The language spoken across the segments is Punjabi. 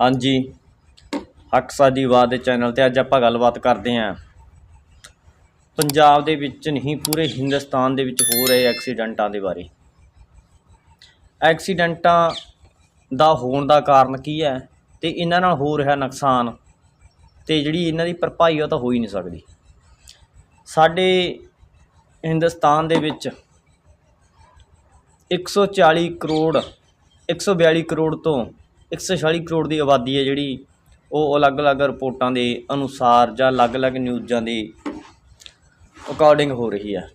ਹਾਂਜੀ। ਹੱਕ ਸਾਡੀ ਆਵਾਜ਼ ਦੇ ਚੈਨਲ ਤੇ ਅੱਜ ਆਪਾਂ ਗੱਲਬਾਤ ਕਰਦੇ ਹਾਂ। ਪੰਜਾਬ ਦੇ ਵਿੱਚ ਨਹੀਂ, ਪੂਰੇ ਹਿੰਦੁਸਤਾਨ ਦੇ ਵਿੱਚ ਹੋ ਰਹੇ ਐਕਸੀਡੈਂਟਾਂ ਦੇ ਬਾਰੇ। ਐਕਸੀਡੈਂਟਾਂ ਦਾ ਹੋਣ ਦਾ ਕਾਰਨ ਕੀ ਹੈ ਤੇ ਇਹਨਾਂ ਨਾਲ ਹੋ ਰਿਹਾ ਨੁਕਸਾਨ ਤੇ ਜਿਹੜੀ ਇਹਨਾਂ ਦੀ ਭਰਪਾਈ ਉਹ ਤਾਂ ਹੋ ਹੀ ਨਹੀਂ ਸਕਦੀ। ਸਾਡੇ ਹਿੰਦੁਸਤਾਨ ਦੇ ਵਿੱਚ 140 ਕਰੋੜ 142 ਕਰੋੜ ਤੋਂ 146 ਕਰੋੜ ਦੀ ਆਬਾਦੀ ਹੈ ਜਿਹੜੀ, ਉਹ ਅਲੱਗ-ਅਲੱਗ ਰਿਪੋਰਟਾਂ ਦੇ ਅਨੁਸਾਰ ਜਾਂ ਅਲੱਗ-ਅਲੱਗ ਨਿਊਜ਼ਾਂ ਦੇ ਅਕੋਰਡਿੰਗ ਹੋ ਰਹੀ ਹੈ।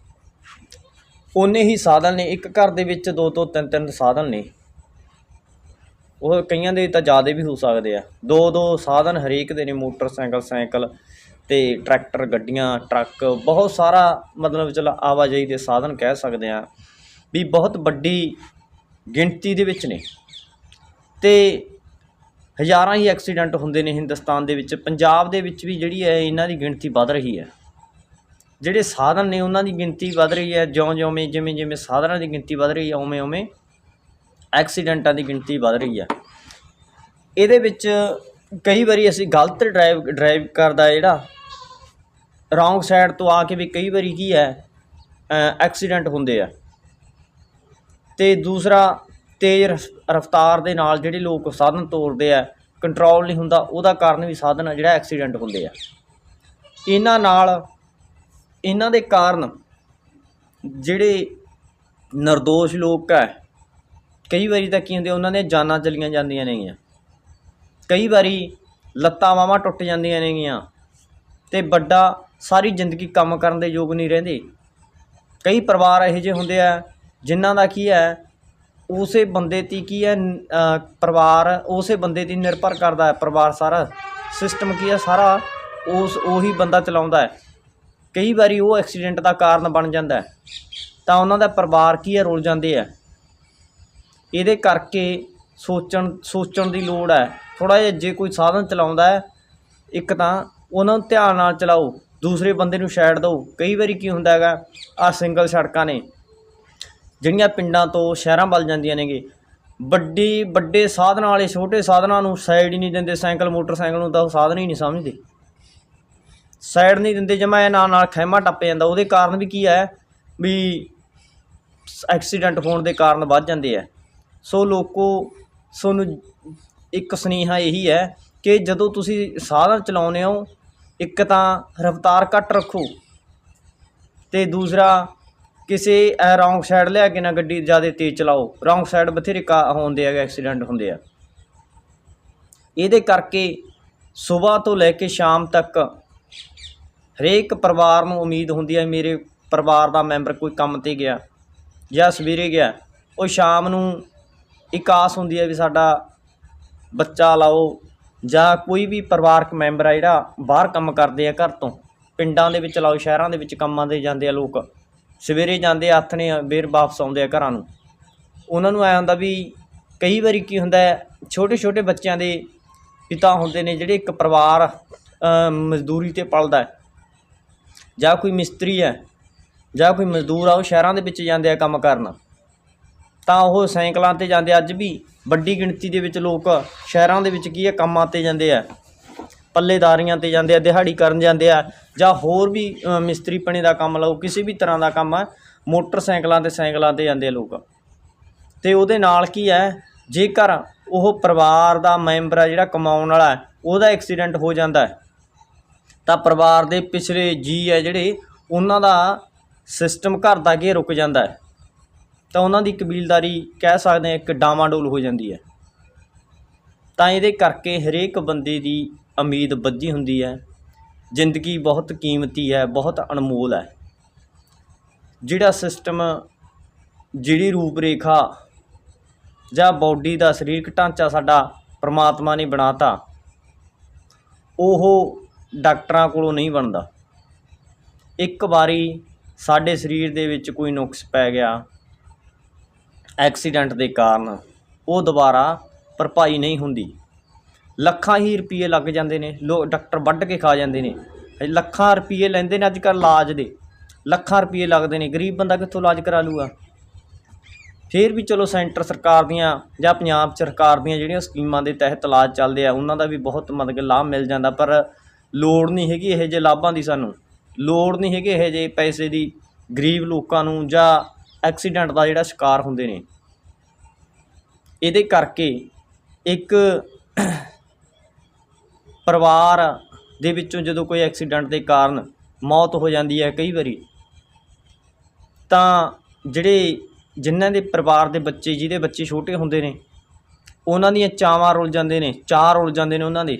ਉਨੇ ਹੀ ਸਾਧਨ ਨੇ, ਇੱਕ ਘਰ ਦੇ ਵਿੱਚ ਦੋ ਤੋਂ ਤਿੰਨ ਤਿੰਨ ਸਾਧਨ ਨੇ। ਉਹ ਕਈਆਂ ਦੇ ਤਾਂ ਜ਼ਿਆਦਾ ਵੀ ਹੋ ਸਕਦੇ ਆ। ਦੋ ਦੋ ਸਾਧਨ ਹਰੇਕ ਦੇ ਨੇ, ਮੋਟਰਸਾਈਕਲ, ਸਾਈਕਲ ਤੇ ਟਰੈਕਟਰ, ਗੱਡੀਆਂ, ਟਰੱਕ, ਬਹੁਤ ਸਾਰਾ ਮਤਲਬ ਚਲ ਆਵਾਜਾਈ ਦੇ ਸਾਧਨ ਕਹਿ ਸਕਦੇ ਆ ਵੀ ਬਹੁਤ ਵੱਡੀ ਗਿਣਤੀ ਦੇ ਵਿੱਚ ਨੇ। ਤੇ ਹਜ਼ਾਰਾਂ ਹੀ ਐਕਸੀਡੈਂਟ ਹੁੰਦੇ ਨੇ ਹਿੰਦੁਸਤਾਨ ਦੇ ਵਿੱਚ। ਪੰਜਾਬ ਦੇ ਵਿੱਚ ਵੀ ਜਿਹੜੀ ਹੈ ਇਹਨਾਂ ਦੀ ਗਿਣਤੀ ਵੱਧ ਰਹੀ ਹੈ। ਜਿਹੜੇ ਸਾਧਨ ਨੇ ਉਹਨਾਂ ਦੀ ਗਿਣਤੀ ਵੱਧ ਰਹੀ ਹੈ। ਜਿਉਂ-ਜਿਉਂ ਜਿਵੇਂ ਜਿਵੇਂ ਸਾਧਨਾਂ ਦੀ ਗਿਣਤੀ ਵੱਧ ਰਹੀ ਹੈ ਉਵੇਂ-ਉਵੇਂ ਐਕਸੀਡੈਂਟਾਂ ਦੀ ਗਿਣਤੀ ਵੱਧ ਰਹੀ ਹੈ। ਇਹਦੇ ਵਿੱਚ ਕਈ ਵਾਰੀ ਅਸੀਂ ਗਲਤ ਡਰਾਈਵ ਡਰਾਈਵ ਕਰਦਾ ਜਿਹੜਾ ਰੌਂਗ ਸਾਈਡ ਤੋਂ ਆ ਕੇ ਵੀ ਕਈ ਵਾਰੀ ਕੀ ਹੈ ਐਕਸੀਡੈਂਟ ਹੁੰਦੇ ਆ। ਤੇ ਦੂਸਰਾ ਤੇਜ਼ ਰਫ- ਰਫ਼ਤਾਰ ਦੇ ਨਾਲ ਜਿਹੜੇ ਲੋਕ ਸਾਧਨ ਤੋਰਦੇ ਆ ਕੰਟਰੋਲ ਨਹੀਂ ਹੁੰਦਾ, ਉਹਦਾ ਕਾਰਨ ਵੀ ਸਾਧਨ ਆ ਜਿਹੜਾ ਐਕਸੀਡੈਂਟ ਹੁੰਦੇ ਆ। ਇਹਨਾਂ ਨਾਲ, ਇਹਨਾਂ ਦੇ ਕਾਰਨ ਜਿਹੜੇ નિર્ਦੋਸ਼ ਲੋਕ ਹੈ ਕਈ ਵਾਰੀ ਤਾਂ ਕੀ ਹੁੰਦੇ ਉਹਨਾਂ ਦੀਆਂ ਜਾਨਾਂ ਚਲੀਆਂ ਜਾਂਦੀਆਂ ਨੇਗੀਆਂ ਕਈ ਵਾਰੀ ਲੱਤਾਂ ਬਾਹਾਂ ਟੁੱਟ ਜਾਂਦੀਆਂ ਨੇਗੀਆਂ ਤੇ ਵੱਡਾ ਸਾਰੀ ਜ਼ਿੰਦਗੀ ਕੰਮ ਕਰਨ ਦੇ ਯੋਗ ਨਹੀਂ ਰਹਿੰਦੇ। ਕਈ ਪਰਿਵਾਰ ਇਹੋ ਜਿਹੇ ਹੁੰਦੇ ਆ, ਜਿਨ੍ਹਾਂ ਦਾ ਕੀ ਹੈ ਉਸੇ ਬੰਦੇ ਤੇ ਕੀ ਹੈ ਪਰਿਵਾਰ, ਉਸੇ ਬੰਦੇ ਤੇ ਨਿਰਭਰ ਕਰਦਾ ਹੈ ਪਰਿਵਾਰ ਸਾਰਾ। ਸਿਸਟਮ ਕੀ ਹੈ, ਸਾਰਾ ਉਸ, ਉਹੀ ਬੰਦਾ ਚਲਾਉਂਦਾ ਹੈ। ਕਈ ਵਾਰੀ ਉਹ ਐਕਸੀਡੈਂਟ ਦਾ ਕਾਰਨ ਬਣ ਜਾਂਦਾ ਹੈ। ਤਾਂ ਉਹਨਾਂ ਦਾ ਪਰਿਵਾਰ ਕੀ ਹੈ, ਰੁਲ ਜਾਂਦੇ ਆ ਇਹਦੇ ਕਰਕੇ ਸੋਚਣ ਸੋਚਣ ਦੀ ਲੋੜ ਹੈ। ਥੋੜਾ ਜਿਹਾ ਜੇ ਕੋਈ ਸਾਧਨ ਚਲਾਉਂਦਾ ਹੈ, ਇੱਕ ਤਾਂ ਉਹਨਾਂ ਨੂੰ ਧਿਆਨ ਨਾਲ ਚਲਾਓ, ਦੂਸਰੇ ਬੰਦੇ ਨੂੰ ਸਾਈਡ ਦਿਓ। ਕਈ ਵਾਰੀ ਕੀ ਹੁੰਦਾ ਹੈਗਾ ਆ ਸਿੰਗਲ ਸੜਕਾਂ ਨੇ ਜਿਹੜੀਆਂ ਪਿੰਡਾਂ ਤੋਂ ਸ਼ਹਿਰਾਂ ਵੱਲ ਜਾਂਦੀਆਂ ਨੇਗੇ, ਵੱਡੀ, ਵੱਡੇ ਸਾਧਨਾਂ ਵਾਲੇ, ਛੋਟੇ ਸਾਧਨਾਂ ਨੂੰ ਸਾਈਡ ਹੀ ਨਹੀਂ ਦਿੰਦੇ, ਸਾਈਕਲ, ਮੋਟਰਸਾਈਕਲ ਨੂੰ ਤਾਂ ਉਹ ਸਾਧਨ ਹੀ ਨਹੀਂ ਸਮਝਦੇ। ਸਾਈਡ ਨਹੀਂ ਦਿੰਦੇ, ਜਮਾ ਨਾਲ ਨਾਲ ਖੈਮਾ ਟੱਪ ਜਾਂਦਾ, ਉਹਦੇ ਕਾਰਨ ਵੀ ਕੀ ਹੈ ਵੀ ਐਕਸੀਡੈਂਟ ਹੋਣ ਦੇ ਕਾਰਨ ਵੱਧ ਜਾਂਦੇ ਆ। ਸੋ ਲੋਕੋ ਤੁਹਾਨੂੰ ਇੱਕ ਸੁਨੇਹਾ ਇਹੀ ਹੈ ਕਿ ਜਦੋਂ ਤੁਸੀਂ ਸਾਧਨ ਚਲਾਉਂਦੇ ਹੋ, ਇੱਕ ਤਾਂ ਰਫ਼ਤਾਰ ਘੱਟ ਰੱਖੋ ਤੇ ਦੂਸਰਾ ਕਿਸੇ ਰੌਂਗ ਸਾਈਡ ਲਿਆ ਕੇ ਨਾ ਗੱਡੀ ਜ਼ਿਆਦਾ ਤੇਜ਼ ਚਲਾਓ। ਰੌਂਗ ਸਾਈਡ ਬਥੇਰੇ ਕਾ, ਹੁੰਦੇ ਹੈਗੇ ਐਕਸੀਡੈਂਟ ਹੁੰਦੇ ਆ। ਇਹਦੇ ਕਰਕੇ ਸਵੇਰ ਤੋਂ ਲੈ ਕੇ ਸ਼ਾਮ ਤੱਕ ਹਰੇਕ ਪਰਿਵਾਰ ਨੂੰ ਉਮੀਦ ਹੁੰਦੀ ਹੈ ਮੇਰੇ ਪਰਿਵਾਰ ਦਾ ਮੈਂਬਰ ਕੋਈ ਕੰਮ ਤੇ ਗਿਆ ਜਾਂ ਸਵੇਰੇ ਗਿਆ। ਉਹ ਸ਼ਾਮ ਨੂੰ ਇੱਕ ਆਸ ਹੁੰਦੀ ਹੈ ਵੀ ਸਾਡਾ ਬੱਚਾ ਲਾਓ ਜਾਂ ਕੋਈ ਵੀ ਪਰਿਵਾਰਕ ਮੈਂਬਰ ਆ ਜਿਹੜਾ ਬਾਹਰ ਕੰਮ ਕਰਦੇ ਆ ਘਰ ਤੋਂ। ਪਿੰਡਾਂ ਦੇ ਵਿੱਚ ਲਾਓ, ਸ਼ਹਿਰਾਂ ਦੇ ਵਿੱਚ ਕੰਮਾਂ ਦੇ ਜਾਂਦੇ ਆ ਲੋਕ। ਸਵੇਰੇ ਜਾਂਦੇ ਆ ਹੱਥ ਨੇ ਬੇਰ ਵਾਪਸ ਆਉਂਦੇ ਆ ਘਰਾਂ ਨੂੰ। ਉਹਨਾਂ ਨੂੰ ਐ ਹੁੰਦਾ ਵੀ ਕਈ ਵਾਰੀ ਕੀ ਹੁੰਦਾ ਛੋਟੇ ਛੋਟੇ ਬੱਚਿਆਂ ਦੇ ਪਿਤਾ ਹੁੰਦੇ ਨੇ ਜਿਹੜੇ ਇੱਕ ਪਰਿਵਾਰ ਮਜ਼ਦੂਰੀ ਤੇ ਪਲਦਾ ਜਾਂ ਕੋਈ ਮਿਸਤਰੀ ਹੈ, ਜਾਂ ਕੋਈ ਮਜ਼ਦੂਰ ਆ, ਉਹ ਸ਼ਹਿਰਾਂ ਦੇ ਵਿੱਚ ਜਾਂਦੇ ਆ ਕੰਮ ਕਰਨ। ਤਾਂ ਉਹ ਸਾਈਕਲਾਂ ਤੇ ਜਾਂਦੇ ਅੱਜ ਵੀ ਵੱਡੀ ਗਿਣਤੀ ਦੇ ਵਿੱਚ ਲੋਕ ਸ਼ਹਿਰਾਂ ਦੇ ਵਿੱਚ ਕੀ ਹੈ, ਕੰਮਾਂ ਤੇ ਜਾਂਦੇ ਆ। ਪੱਲੇਦਾਰੀਆਂ ਤੇ ਜਾਂਦੇ ਆ ਦਿਹਾੜੀ ਕਰਨ ਜਾਂਦੇ ਆ ਜਾਂ ਹੋਰ ਵੀ ਅ, ਮਿਸਤਰੀ ਪਣੇ ਦਾ ਕੰਮ ਲਓ ਕਿਸੇ ਵੀ ਤਰ੍ਹਾਂ ਦਾ ਕੰਮ ਆ ਮੋਟਰਸਾਈਕਲਾਂ ਤੇ ਸਾਈਕਲਾਂ ਤੇ ਜਾਂਦੇ ਆ ਲੋਕ। ਤੇ ਉਹਦੇ ਨਾਲ ਕੀ ਹੈ ਜੇਕਰ ਉਹ ਪਰਿਵਾਰ ਦਾ ਮੈਂਬਰ ਆ ਜਿਹੜਾ ਕਮਾਉਣ ਵਾਲਾ ਉਹਦਾ ਐਕਸੀਡੈਂਟ ਹੋ ਜਾਂਦਾ ਤਾਂ ਪਰਿਵਾਰ ਦੇ ਪਿਛਲੇ ਜੀ ਹੈ ਜਿਹੜੇ ਉਹਨਾਂ ਦਾ ਸਿਸਟਮ ਘਰ ਦਾ ਅੱਗੇ ਰੁਕ ਜਾਂਦਾ ਤਾਂ ਉਹਨਾਂ ਦੀ ਕਬੀਲਦਾਰੀ ਕਹਿ ਸਕਦੇ ਹਾਂ ਇੱਕ ਡਾਮਾਡੋਲ ਹੋ ਜਾਂਦੀ ਹੈ। ਤਾਂ ਇਹਦੇ ਕਰਕੇ ਹਰੇਕ ਬੰਦੇ ਦੀ ਉਮੀਦ ਬੱਝੀ ਹੁੰਦੀ ਹੈ, ਜ਼ਿੰਦਗੀ ਬਹੁਤ ਕੀਮਤੀ ਹੈ, ਬਹੁਤ ਅਨਮੋਲ ਹੈ। ਜਿਹੜਾ ਸਿਸਟਮ ਜਿਹੜੀ ਰੂਪ ਰੇਖਾ ਜਾਂ ਬਾਡੀ ਦਾ ਸਰੀਰਕ ਢਾਂਚਾ ਸਾਡਾ ਪ੍ਰਮਾਤਮਾ ਨੇ ਬਣਾਤਾ, ਉਹ ਡਾਕਟਰਾਂ ਕੋਲੋਂ ਨਹੀਂ ਬਣਦਾ। ਇੱਕ ਵਾਰੀ ਸਾਡੇ ਸਰੀਰ ਦੇ ਵਿੱਚ ਕੋਈ ਨੁਕਸ ਪੈ ਗਿਆ, ਐਕਸੀਡੈਂਟ ਦੇ ਕਾਰਨ, ਉਹ ਦੁਬਾਰਾ ਭਰਪਾਈ ਨਹੀਂ ਹੁੰਦੀ। ਲੱਖਾਂ ਹੀ ਰੁਪਏ ਲੱਗ ਜਾਂਦੇ ਨੇ, ਲੋ, ਡਾਕਟਰ ਵੱਢ ਕੇ ਖਾ ਜਾਂਦੇ ਨੇ। ਲੱਖਾਂ ਰੁਪਏ ਲੈਂਦੇ ਨੇ ਅੱਜ ਕੱਲ੍ਹ ਇਲਾਜ ਦੇ। ਲੱਖਾਂ ਰੁਪਏ ਲੱਗਦੇ ਨੇ, ਗਰੀਬ ਬੰਦਾ ਕਿੱਥੋਂ ਇਲਾਜ ਕਰਾ ਲੂਗਾ? ਫਿਰ ਵੀ ਚਲੋ ਸੈਂਟਰ ਸਰਕਾਰ ਦੀਆਂ ਜਾਂ ਪੰਜਾਬ ਸਰਕਾਰ ਦੀਆਂ ਜਿਹੜੀਆਂ ਸਕੀਮਾਂ ਦੇ ਤਹਿਤ ਇਲਾਜ ਚੱਲਦੇ ਆ, ਉਹਨਾਂ ਦਾ ਵੀ ਬਹੁਤ ਮਤਲਬ ਕਿ ਲਾਭ ਮਿਲ ਜਾਂਦਾ, ਪਰ ਲੋੜ ਨਹੀਂ ਹੈਗੀ ਇਹੋ ਜਿਹੇ ਲਾਭਾਂ ਦੀ ਸਾਨੂੰ। ਲੋੜ ਨਹੀਂ ਹੈਗੀ ਇਹੋ ਜਿਹੇ ਪੈਸੇ ਦੀ, ਗਰੀਬ ਲੋਕਾਂ ਨੂੰ ਜਾਂ ਐਕਸੀਡੈਂਟ ਦਾ ਜਿਹੜਾ ਸ਼ਿਕਾਰ ਹੁੰਦੇ ਨੇ। ਇਹਦੇ ਕਰਕੇ ਇੱਕ ਪਰਿਵਾਰ ਦੇ ਵਿੱਚੋਂ ਜਦੋਂ ਕੋਈ ਐਕਸੀਡੈਂਟ ਦੇ ਕਾਰਨ ਮੌਤ ਹੋ ਜਾਂਦੀ ਹੈ ਕਈ ਵਾਰੀ, ਤਾਂ ਜਿਹੜੇ ਜਿਨ੍ਹਾਂ ਦੇ ਪਰਿਵਾਰ ਦੇ ਬੱਚੇ, ਜਿਹਦੇ ਬੱਚੇ ਛੋਟੇ ਹੁੰਦੇ ਨੇ, ਉਹਨਾਂ ਦੀਆਂ ਚਾਵਾਂ ਰੁੱਲ ਜਾਂਦੇ ਨੇ ਚਾਰ ਰੁੱਲ ਜਾਂਦੇ ਨੇ ਉਹਨਾਂ ਦੇ।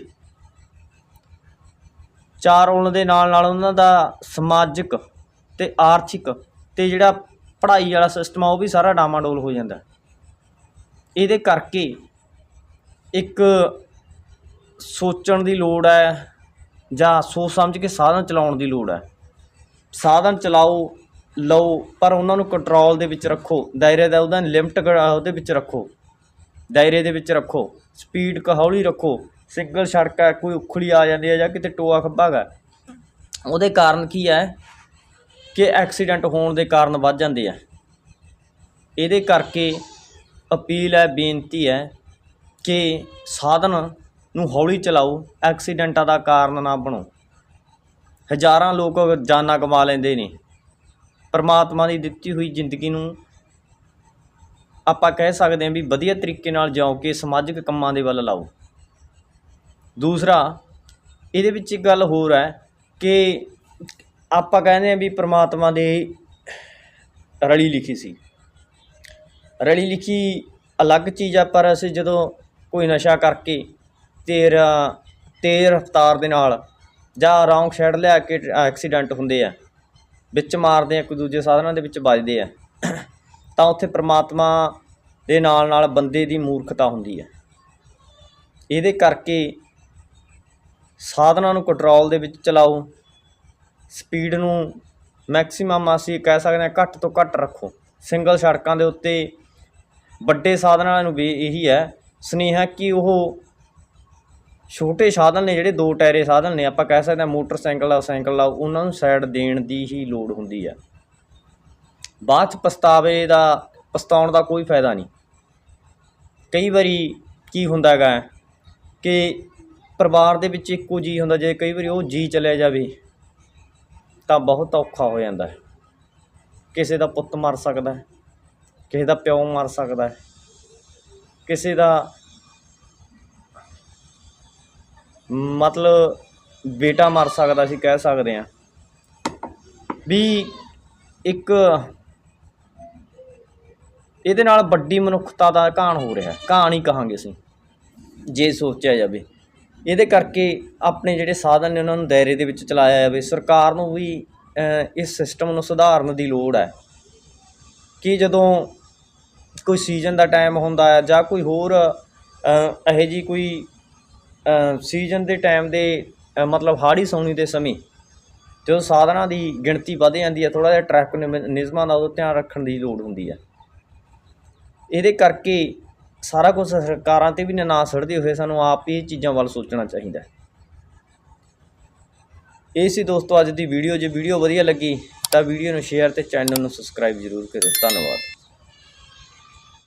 ਚਾਰ ਰੁੱਲਣ ਦੇ ਨਾਲ ਨਾਲ ਉਹਨਾਂ ਦਾ ਸਮਾਜਿਕ ਤੇ ਆਰਥਿਕ ਤੇ ਜਿਹੜਾ ਪੜ੍ਹਾਈ ਵਾਲਾ ਸਿਸਟਮ ਆ, ਉਹ ਵੀ ਸਾਰਾ ਡਾਮਾਡੋਲ ਹੋ ਜਾਂਦਾ। ਇਹਦੇ ਕਰਕੇ ਇੱਕ ਸੋਚਣ ਦੀ ਲੋੜ ਹੈ ਜਾਂ ਸੋਚ ਸਮਝ ਕੇ ਸਾਧਨ ਚਲਾਉਣ ਦੀ ਲੋੜ ਹੈ। ਸਾਧਨ ਚਲਾਓ, ਲਓ, ਪਰ ਉਹਨਾਂ ਨੂੰ ਕੰਟਰੋਲ ਦੇ ਵਿੱਚ ਰੱਖੋ। ਦਾਇਰੇ ਦਾ ਉਹਦਾ ਲਿਮਟ ਉਹਦੇ ਵਿੱਚ ਰੱਖੋ। ਦਾਇਰੇ ਦੇ ਵਿੱਚ ਰੱਖੋ। ਸਪੀਡ ਕ ਹੌਲੀ ਰੱਖੋ। ਸਿੰਗਲ ਸੜਕ ਹੈ, ਕੋਈ ਉਖਲੀ ਆ ਜਾਂਦੀ ਹੈ ਜਾਂ ਕਿਤੇ ਟੋਆ ਖੱਬਾ ਗਾ। ਉਹਦੇ ਕਾਰਨ ਕੀ ਹੈ ਕਿ ਐਕਸੀਡੈਂਟ ਹੋਣ ਦੇ ਕਾਰਨ ਵੱਧ ਜਾਂਦੇ ਆ। ਇਹਦੇ ਕਰਕੇ ਅਪੀਲ ਹੈ, ਬੇਨਤੀ ਹੈ ਕਿ ਸਾਧਨ ਨੂੰ ਹੌਲੀ ਚਲਾਓ, ਐਕਸੀਡੈਂਟਾਂ ਦਾ ਕਾਰਨ ਨਾ ਬਣੋ। ਹਜ਼ਾਰਾਂ ਲੋਕ ਜਾਨਾਂ ਕਮਾ ਲੈਂਦੇ ਨੇ, ਪਰਮਾਤਮਾ ਦੀ ਦਿੱਤੀ ਹੋਈ ਜ਼ਿੰਦਗੀ ਨੂੰ ਆਪਾਂ ਕਹਿ ਸਕਦੇ ਹਾਂ ਵੀ ਵਧੀਆ ਤਰੀਕੇ ਨਾਲ ਜਾਓ ਕਿ ਸਮਾਜਿਕ ਕੰਮਾਂ ਦੇ ਵੱਲ ਲਾਓ। ਦੂਸਰਾ, ਇਹਦੇ ਵਿੱਚ ਇੱਕ ਗੱਲ ਹੋਰ ਹੈ ਕਿ ਆਪਾਂ ਕਹਿੰਦੇ ਹਾਂ ਵੀ ਪ੍ਰਮਾਤਮਾ ਦੇ ਰਲੀ ਲਿਖੀ ਸੀ। ਰਲੀ ਲਿਖੀ ਅਲੱਗ ਚੀਜ਼ ਆ, ਪਰ ਅਸੀਂ ਜਦੋਂ ਕੋਈ ਨਸ਼ਾ ਕਰਕੇ ਤੇਰਾ ਤੇਜ਼ ਰਫ਼ਤਾਰ ਦੇ ਨਾਲ ਜਾਂ ਰੌਂਗ ਸਾਈਡ ਲਿਆ ਕੇ ਐਕਸੀਡੈਂਟ ਹੁੰਦੇ ਆ, ਵਿੱਚ ਮਾਰਦੇ ਆ, ਇੱਕ ਦੂਜੇ ਸਾਧਨਾਂ ਦੇ ਵਿੱਚ ਵੱਜਦੇ ਆ, ਤਾਂ ਉੱਥੇ ਪ੍ਰਮਾਤਮਾ ਦੇ ਨਾਲ ਨਾਲ ਬੰਦੇ ਦੀ ਮੂਰਖਤਾ ਹੁੰਦੀ ਹੈ ਇਹਦੇ ਕਰਕੇ ਸਾਧਨਾਂ ਨੂੰ ਕੰਟਰੋਲ ਦੇ ਵਿੱਚ ਚਲਾਓ ਸਪੀਡ ਨੂੰ ਮੈਕਸਿਮਮ ਅਸੀਂ ਕਹਿ ਸਕਦੇ ਹਾਂ ਘੱਟ ਤੋਂ ਘੱਟ ਰੱਖੋ। ਸਿੰਗਲ ਸੜਕਾਂ ਦੇ ਉੱਤੇ ਵੱਡੇ ਸਾਧਨਾਂ ਨੂੰ ਵੀ ਇਹੀ ਹੈ, ਸੁਨੇਹਾ ਕਿ ਉਹ ਛੋਟੇ ਸਾਧਨ ਨੇ ਜਿਹੜੇ ਦੋ ਟਾਇਰੇ ਸਾਧਨ ਨੇ, ਆਪਾਂ ਕਹਿ ਸਕਦੇ ਹਾਂ ਮੋਟਰਸਾਈਕਲ ਆ, ਸਾਈਕਲ ਆ, ਉਹਨਾਂ ਨੂੰ ਸਾਈਡ ਦੇਣ ਦੀ ਹੀ ਲੋੜ ਹੁੰਦੀ ਆ। ਬਾਅਦ 'ਚ ਪਛਤਾਵੇ ਦਾ, ਪਛਤਾਉਣ ਦਾ ਕੋਈ ਫਾਇਦਾ ਨਹੀਂ। ਕਈ ਵਾਰੀ ਕੀ ਹੁੰਦਾ ਹੈਗਾ ਕਿ ਪਰਿਵਾਰ ਦੇ ਵਿੱਚ ਇੱਕੋ ਜੀ ਹੁੰਦਾ, ਜੇ ਕਈ ਵਾਰੀ ਉਹ ਜੀ ਚਲਿਆ ਜਾਵੇ, ਤਾਂ ਬਹੁਤ ਔਖਾ ਹੋ ਜਾਂਦਾ ਹੈ। ਕਿਸੇ ਦਾ ਪੁੱਤ ਮਰ ਸਕਦਾ ਹੈ, ਕਿਸੇ ਦਾ ਪਿਓ ਮਰ ਸਕਦਾ ਹੈ, ਕਿਸੇ ਦਾ ਮਤਲਬ ਬੇਟਾ ਮਰ ਸਕਦਾ ਸੀ, ਕਹਿ ਸਕਦੇ ਹਾਂ। ਵੀ ਇੱਕ ਇਹਦੇ ਨਾਲ ਵੱਡੀ ਮਨੁੱਖਤਾ ਦਾ ਘਾਣ ਹੋ ਰਿਹਾ ਘਾਣ ਹੀ ਕਹਾਂਗੇ ਅਸੀਂ, ਜੇ ਸੋਚਿਆ ਜਾਵੇ। ਇਹਦੇ ਕਰਕੇ ਆਪਣੇ ਜਿਹੜੇ ਸਾਧਨ ਨੇ, ਉਹਨਾਂ ਨੂੰ ਦਾਇਰੇ ਦੇ ਵਿੱਚ ਚਲਾਇਆ ਜਾਵੇ। ਸਰਕਾਰ ਨੂੰ ਵੀ ਇਸ ਸਿਸਟਮ ਨੂੰ ਸੁਧਾਰਨ ਦੀ ਲੋੜ ਹੈ। ਕਿ ਜਦੋਂ ਕੋਈ ਸੀਜ਼ਨ ਦਾ ਟਾਈਮ ਹੁੰਦਾ ਹੈ ਜਾਂ ਕੋਈ ਹੋਰ ਇਹੋ ਜੀ ਕੋਈ ਸੀਜ਼ਨ ਦੇ ਟਾਈਮ ਦੇ ਮਤਲਬ ਹਾੜੀ ਸੌਣੀ ਦੇ ਸਮੇਂ, ਜਦੋਂ ਸਾਧਨਾਂ ਦੀ ਗਿਣਤੀ ਵਧ ਜਾਂਦੀ ਹੈ, ਥੋੜ੍ਹਾ ਜਿਹਾ ਟ੍ਰੈਫਿਕ ਨਿਯਮ- ਨਿਯਮਾਂ ਦਾ ਉਹ ਧਿਆਨ ਰੱਖਣ ਦੀ ਲੋੜ ਹੁੰਦੀ ਹੈ। ਇਹਦੇ ਕਰਕੇ ਸਾਰਾ ਕੁਝ ਸਰਕਾਰਾਂ ਤੇ ਵੀ ਨਾ ਸੜਦੇ ਹੋਏ ਸਾਨੂੰ ਆਪ ਹੀ ਇਹ ਚੀਜ਼ਾਂ ਵੱਲ ਸੋਚਣਾ ਚਾਹੀਦਾ ਹੈ। ਇਹ ਸੀ ਦੋਸਤੋ ਅੱਜ ਦੀ ਵੀਡੀਓ ਜੇ ਵੀਡੀਓ ਵਧੀਆ ਲੱਗੀ ਤਾਂ ਵੀਡੀਓ ਨੂੰ ਸ਼ੇਅਰ ਤੇ ਚੈਨਲ ਨੂੰ ਸਬਸਕ੍ਰਾਈਬ ਜ਼ਰੂਰ ਕਰਿਓ। ਧੰਨਵਾਦ।